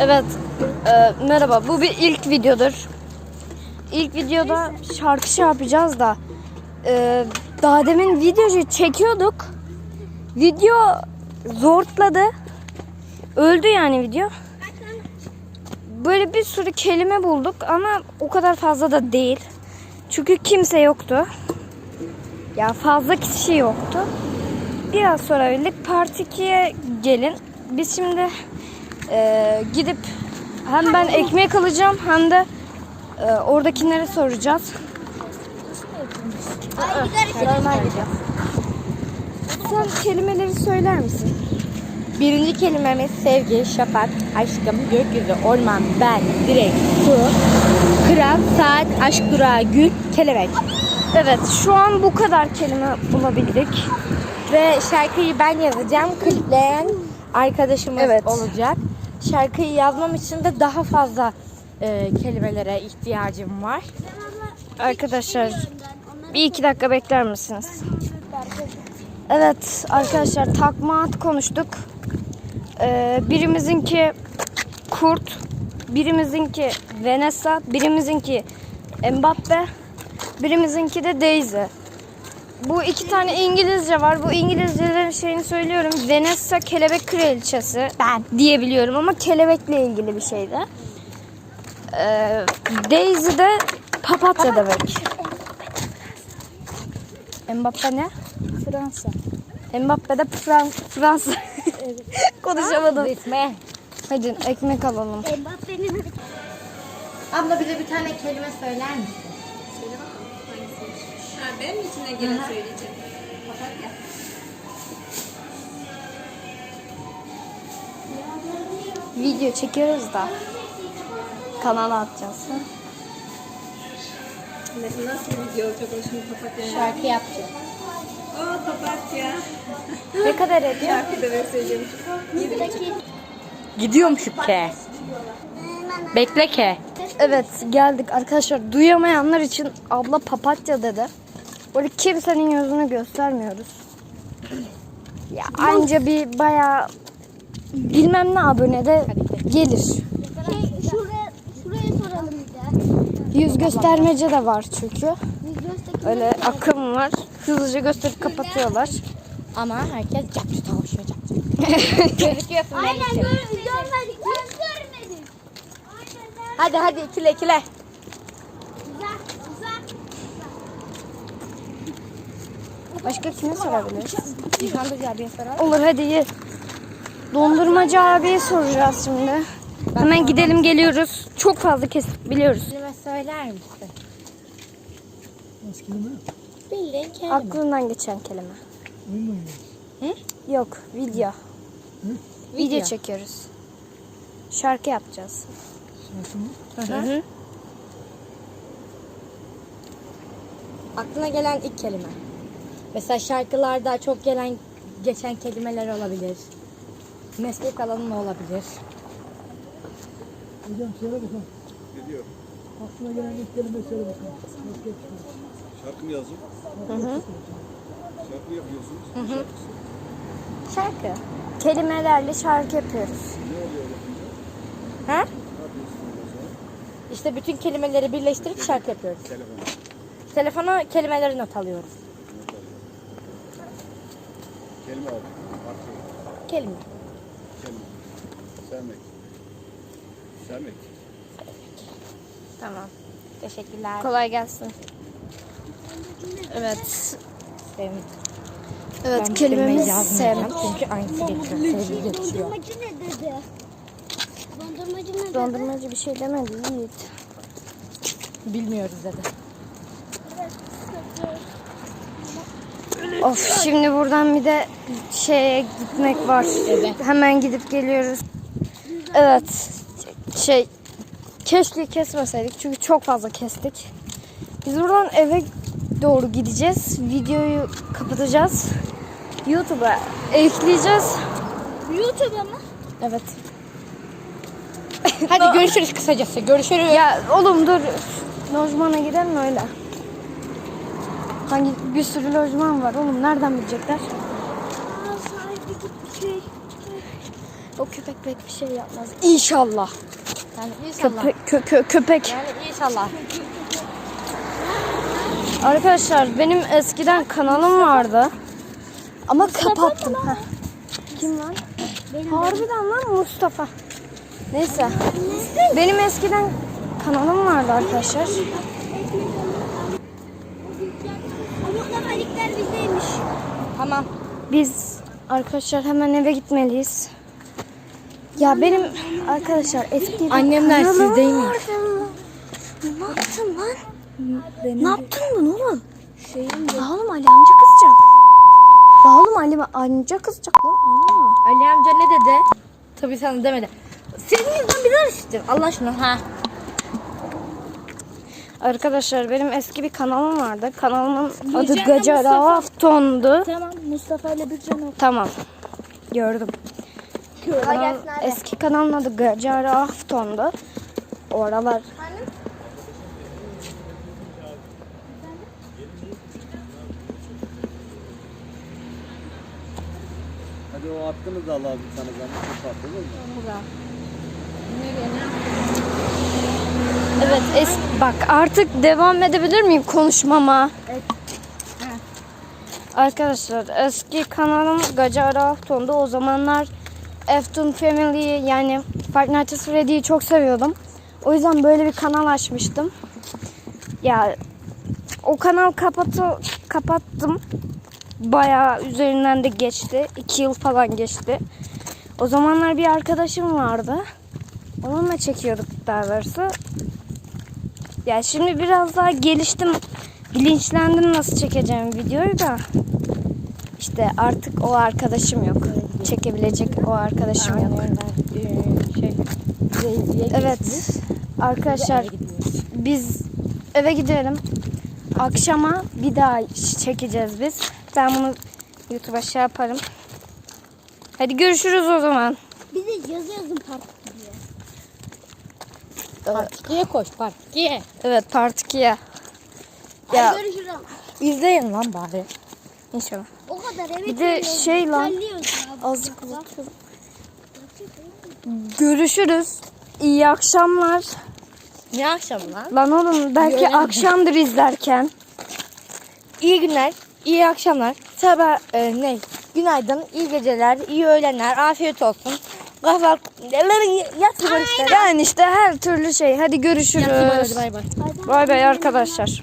Evet, e, merhaba. Bu bir ilk videodur. İlk videoda şarkı şey yapacağız da e, daha demin videoyu çekiyorduk. Video zortladı. Öldü yani video. Böyle bir sürü kelime bulduk ama o kadar fazla da değil. Çünkü kimse yoktu. Ya fazla kişi yoktu. Biraz sonra bildik. Part 2'ye gelin. Biz şimdi e, gidip hem ben ekmek alacağım hem de e, oradakilere soracağız. Normal gidiyor. Sen kelimeleri söyler misin? Birinci kelimemiz sevgi, şafak, aşkım, gökyüzü, orman, ben, direk, su, kral, saat, aşk durağı, gül, kelebek. Evet şu an bu kadar kelime bulabildik. Ve şarkıyı ben yazacağım. Klipleyen arkadaşımız Evet. olacak. Şarkıyı yazmam için de daha fazla e, kelimelere ihtiyacım var. Arkadaşlar bir iki dakika bekler misiniz? Evet arkadaşlar takma at konuştuk. Ee, birimizinki kurt, birimizinki Vanessa, birimizinki Mbappe, birimizinki de Daisy. Bu iki tane İngilizce var. Bu İngilizcelerin şeyini söylüyorum. Vanessa kelebek kraliçesi. Ben diyebiliyorum ama kelebekle ilgili bir şeydi. Ee, Daisy de papatya demek. Mbappe ne? Fransa. Mbappe de Frans Fransa. Konuşamadım. İsmi. Hadi ekmek alalım. Abla bize bir tane kelime söyler misin? Benim içine giren söyleyeceğim. Papatya. Video çekiyoruz da kanala atacağız. Nasıl, nasıl bir video olacak o şimdi papatya? Şarkı yapacağız. Oo papatya. Ne kadar ediyor? Şarkı da söyleyeceğim. Gidiyorum şu ke. Bekle ke. Evet geldik arkadaşlar. Duyamayanlar için abla papatya dedi. Böyle kimsenin yüzünü göstermiyoruz. Ya anca bir bayağı bilmem ne abone de gelir. Şey, şuraya, şuraya soralım bir de. Yüz göstermece de var çünkü. Öyle akım var. Hızlıca gösterip kapatıyorlar. Ama herkes capçı tavşıyor capçı. Gözüküyorsun Aynen görmedik. Görmedik. Hadi hadi ikile ikile. Başka kime sorabiliriz? Abiye soralım. Olur hadi ye. Dondurmacı abiye soracağız şimdi. Hemen gidelim geliyoruz. Çok fazla kestik biliyoruz. Kelime söyler misin? Bildiğin kelime. Aklından geçen kelime. Hı? Yok video. Video Video. çekiyoruz. Şarkı yapacağız. Hı hı. Aklına gelen ilk kelime. Mesela şarkılarda çok gelen geçen kelimeler olabilir. Meslek alanın olabilir. Hocam söyle bakalım. Aklına gelen ilk kelime söyle bakalım. Şarkı mı yazdın? Şarkı yapıyorsunuz. Şarkı. Kelimelerle şarkı yapıyoruz. Ha? İşte bütün kelimeleri birleştirip şarkı yapıyoruz. Telefon. Telefona kelimeleri not alıyorum. Kelime al. Harfi. Kelime. Kelime. Sevmek. Sevmek. Tamam. Teşekkürler. Kolay gelsin. Evet. Sevmek. Evet Ben kelimemiz sevmek. Çünkü aynısı geçiyor. Sevgi geçiyor. Dondurmacı ne dedi? Dondurmacı ne dedi? Dondurmacı bir şey demedi Yiğit. Bilmiyoruz dedi. Of şimdi buradan bir de şeye gitmek var. Hemen gidip geliyoruz. Evet. Şey keşke kesmeseydik çünkü çok fazla kestik. Biz buradan eve doğru gideceğiz. Videoyu kapatacağız. YouTube'a ekleyeceğiz. YouTube'a mı? Evet. Hadi görüşürüz kısacası. Görüşürüz. Ya oğlum dur. Lojmana gidelim öyle. Hangi bir sürü lojman var oğlum nereden bilecekler? Aa, sahibi gitti şey. O köpek pek bir şey yapmaz. İnşallah. Yani inşallah. Köpek, kö, kö- köpek. Yani inşallah. Arkadaşlar benim eskiden kanalım vardı. Ama kapattım. Heh. Kim lan? Harbiden lan Mustafa. Neyse. Benim eskiden kanalım vardı arkadaşlar. Bizdeymiş. Tamam. Biz arkadaşlar hemen eve gitmeliyiz. Ya benim arkadaşlar eski bir Annemler kanalım sizdeymiş. vardı. Ne yaptın lan? Ne yaptın bunu oğlum? Şeyim Ya oğlum Ali amca kızacak. Ya oğlum Ali amca kızacak lan. Ali amca ne dedi? Tabii sana demedi. Senin yüzünden bizler işte. Allah aşkına. Ha. Arkadaşlar benim eski bir kanalım vardı. Kanalımın adı Gacara Afton'du. Tamam Mustafa ile bir canım. Tamam. Gördüm. Kanal, eski kanalın adı Gacara Afton'du. Oralar Hadi o hakkını da al abi sana zahmet. Çok farklı olur mu? Evet es- bak artık devam edebilir miyim konuşmama? Arkadaşlar eski kanalım Gacara Afton'du. O zamanlar Afton Family'yi yani Five Nights at Freddy'yi çok seviyordum. O yüzden böyle bir kanal açmıştım. Ya o kanal kapatı kapattım. Bayağı üzerinden de geçti. 2 yıl falan geçti. O zamanlar bir arkadaşım vardı. Onunla çekiyorduk daha doğrusu. Ya şimdi biraz daha geliştim. Bilinçlendim nasıl çekeceğim videoyu da. İşte artık o arkadaşım yok. Çekebilecek o arkadaşım yok. Şey. Evet. Arkadaşlar biz eve gidelim. Akşama bir daha çekeceğiz biz. Ben bunu YouTube'a şey yaparım. Hadi görüşürüz o zaman. Bir de yazı yazın park diye. Partiye koş partiye. Evet part 2'ye. Ya görüşürüz. İzleyin lan bari. inşallah. O kadar evet. Bir de şey lan. Azıcık uzatıyorum. Görüşürüz. İyi akşamlar. Ne akşam lan? Oğlum belki akşamdır izlerken. İyi günler, iyi akşamlar. Sabah e, ne? Günaydın, iyi geceler, iyi öğlenler, afiyet olsun. Kahvaltı, yatsı var işte. Yani işte her türlü şey. Hadi görüşürüz. Hadi bay bay. Bay bay arkadaşlar.